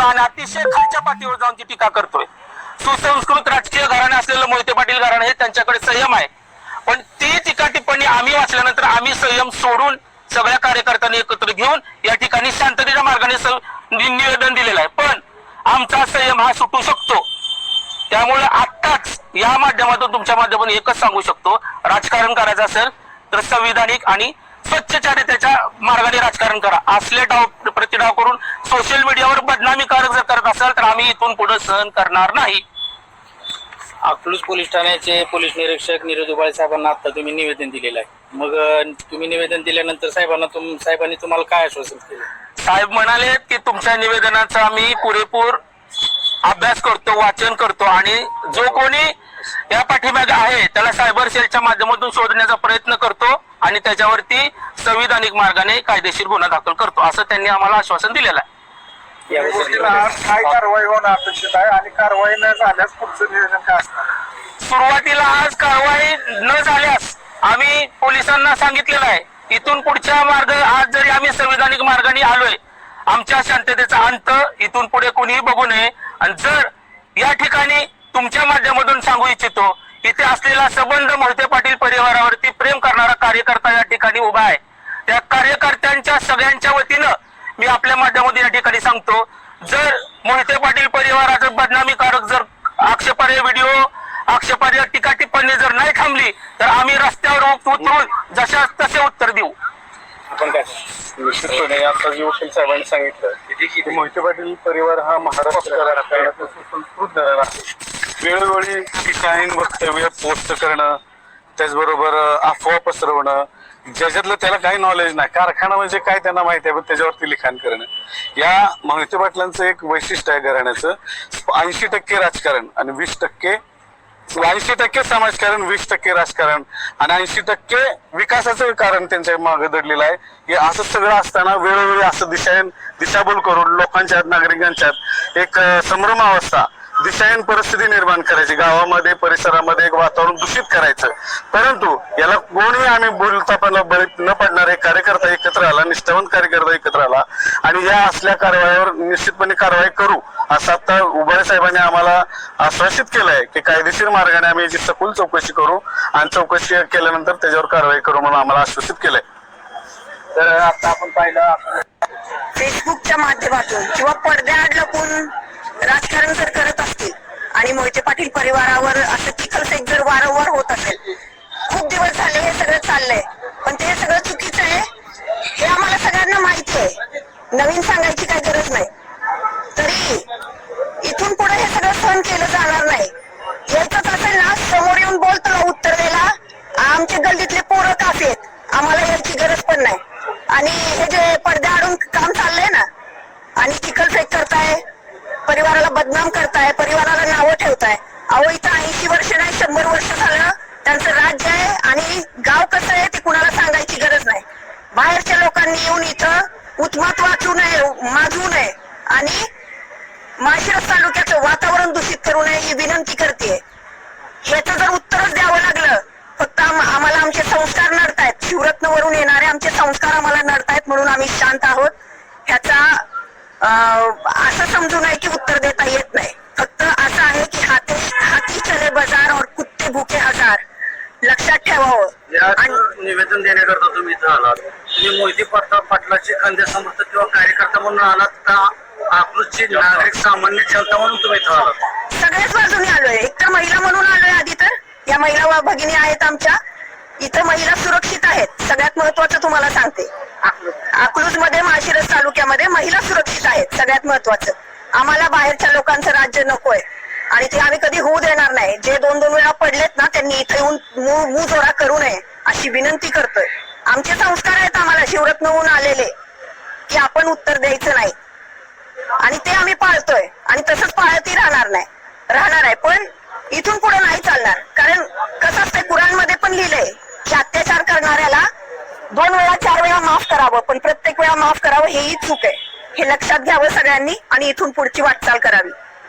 नसलेला आणि अतिशय खालच्या पातळीवर जाऊन ती टीका करतोय. सुसंस्कृत राजकीय घराणे असलेलं मोहिते पाटील घराणे हे त्यांच्याकडे संयम आहे. पण ती टीका टिप्पणी आम्ही वाचल्यानंतर आम्ही संयम सोडून सगळ्या कार्यकर्त्यांनी एकत्र घेऊन या ठिकाणी शांततेच्या मार्गाने निवेदन दिलेलं आहे. पण आमचा संयम हा सुटू शकतो. त्यामुळे आत्ताच या माध्यमातून तुमच्या माध्यमातून एकच सांगू शकतो. राजकारण करायचं असेल तर संविधानिक आणि स्वच्छ चारित्र्याच्या मार्गाने राजकारण करा. असले डाव प्रतिडाव करून सोशल मीडियावर बदनामी कारक जर करत असाल तर आम्ही इथून पुढे सहन करणार नाही. अकलूज पोलीस ठाण्याचे पोलीस निरीक्षक नीरज दुबाळे साहेबांना आता तुम्ही निवेदन दिलेलं आहे. मग तुम्ही निवेदन दिल्यानंतर साहेबांना तुम साहेबांनी तुम्हाला काय आश्वासन केलं साहेब म्हणाले की तुमच्या निवेदनाचा मी पुरेपूर अभ्यास करतो वाचन करतो आणि जो कोणी या पाठीमागे आहे त्याला सायबर सेलच्या माध्यमातून शोधण्याचा प्रयत्न करतो आणि त्याच्यावरती संविधानिक मार्गाने कायदेशीर गुन्हा दाखल करतो असं त्यांनी आम्हाला आश्वासन दिलेलं आहे. काय कारवाई होणं अपेक्षित आहे आणि कारवाई न झाल्यास पुढचं नियोजन काय असणार? सुरुवातीला आज कारवाई न झाल्यास आम्ही पोलिसांना सांगितलेलं आहे इथून पुढच्या मार्ग आज जरी आम्ही संविधानिक मार्गाने आलोय आमच्या शांततेचा अंत इथून पुढे कोणीही बघू नये. आणि जर या ठिकाणी तुमच्या माध्यमातून सांगू इच्छितो इथे असलेला संबंध मोहिते पाटील परिवारावरती प्रेम करणारा कार्यकर्ता या ठिकाणी उभा आहे. त्या कार्यकर्त्यांच्या सगळ्यांच्या वतीनं मी आपल्या माध्यमातून या ठिकाणी सांगतो जर मोहिते पाटील परिवाराचं बदनामीकारक जर आक्षेपार्ह व्हिडिओ आक्षेपार्ह टीका टिप्पणी जर नाही थांबली तर आम्ही रस्त्यावर उत- उतरून जशा तसे उत्तर देऊ. आपण काय निश्चितपणे आता जी वकील साहेबांनी सांगितलं. की मोहिते पाटील परिवार हा महाराष्ट्र सुसंस्कृत घराणा आहे. वेळोवेळी ठिकाणी वक्तव्य पोस्ट करणं त्याचबरोबर अफवा पसरवणं ज्याच्यातलं त्याला काही नॉलेज नाही. कारखाना म्हणजे काय त्यांना माहिती आहे पण त्याच्यावरती लिखाण करणं. या मोहिते पाटलांचं एक वैशिष्ट्य आहे घराण्याचं. ऐंशी टक्के राजकारण आणि वीस टक्के ऐंशी टक्के समाजकारण वीस टक्के राजकारण आणि ऐंशी टक्के विकासाचं कारण त्यांच्या मागे दडलेलं आहे. हे असं सगळं असताना वेळोवेळी असं दिशा दिशाभूल करून लोकांच्या नागरिकांच्यात एक संभ्रमावस्था दिशाहीन परिस्थिती निर्माण करायची. गावामध्ये परिसरामध्ये एक वातावरण दूषित करायचं. परंतु याला कोणी आम्ही बोलता पण बळी न पडणारे कार्यकर्ता एकत्र आला निष्ठावंत कार्यकर्ता एकत्र आला आणि या असल्या कारवाईवर निश्चितपणे कारवाई करू असं आता उबाळे साहेबांनी आम्हाला आश्वासित केलंय की कायदेशीर मार्गाने आम्ही याची सखोल चौकशी करू आणि चौकशी केल्यानंतर त्याच्यावर कारवाई करू म्हणून आम्हाला आश्वासित केलंय. तर आता आपण पाहिलं फेसबुकच्या माध्यमातून किंवा पडद्याआड लपून राजकारण करत आणि मोहिते पाटील परिवारावर असं चिखलफेक जर वारंवार होत असेल खूप दिवस झाले हे सगळं चाललंय. पण ते सगळं चुकीचं आहे हे आम्हाला सगळ्यांना माहिती आहे. नवीन सांगायची काही गरज नाही. तरी इथून पुढे हे सगळं सहन केलं जाणार नाही. यायचंच असेल ना समोर येऊन बोलतो उत्तर द्यायला आमचे गल्लीतले पोरं काफी आहेत. आम्हाला यायची गरज पण नाही. आणि हे जे पडद्या आडून काम चाललंय ना आणि चिखलफेक करताय परिवाराला बदनाम करताय परिवार नावं ठेवताय अहो इथं ऐंशी वर्ष नाही शंभर वर्ष झालं त्यांचं राज्य नाही गाव कसं आहे ते कुणाला सांगायची गरज नाही. बाहेरच्या लोकांनी येऊन इथं उत्मत वाचू नये माजवू नये आणि माशिरस तालुक्याचं वातावरण दूषित करू नये ही विनंती करते ह्याचं जर उत्तरच द्यावं लागलं फक्त आम्हाला आमचे संस्कार नडतायत. शिवरत्नवरून येणारे आमचे संस्कार आम्हाला नडतायत म्हणून आम्ही शांत आहोत. ह्याचा अं, असं समजू नये की उत्तर देता येत नाही. ठेवावं. निवेदन देण्याकरता तुम्ही इथं आलात. तुम्ही मोहिते पाटला पाटलाचे खांदे समर्थक किंवा कार्यकर्ता म्हणून आलात का? अकलूजची नागरिक सामान्य जनता म्हणून तुम्ही इथं आलात. सगळ्याच बाजूने आलोय. एक तर महिला म्हणून आलोय आधी तर. या महिला भगिनी आहेत आमच्या. इथं महिला सुरक्षित आहेत. सगळ्यात महत्वाचं तुम्हाला सांगते. अकलूजमध्ये माळशिरस तालुक्यामध्ये महिला सुरक्षित आहेत. सगळ्यात महत्वाचं आम्हाला बाहेरच्या लोकांचं राज्य नकोय. आणि ते आम्ही कधी होऊ देणार नाही. जे दोन दोन वेळा पडलेत ना त्यांनी इथे येऊन मू जोरा करू नये अशी विनंती करतोय. आमचे संस्कार आहेत आम्हाला शिवरत्नहून आलेले की आपण उत्तर द्यायचं नाही. आणि ते आम्ही पाळतोय. आणि तसंच पाळतही राहणार नाही. राहणार आहे पण इथून पुढे नाही चालणार. कारण कसं असतंय कुराणमध्ये पण लिहिलंय की अत्याचार करणाऱ्याला दोन वेळा चार वेळा माफ करावं पण प्रत्येक वेळा माफ करावं हेही चूक आहे. हे लक्षात घ्यावं सगळ्यांनी आणि इथून पुढची वाटचाल करावी.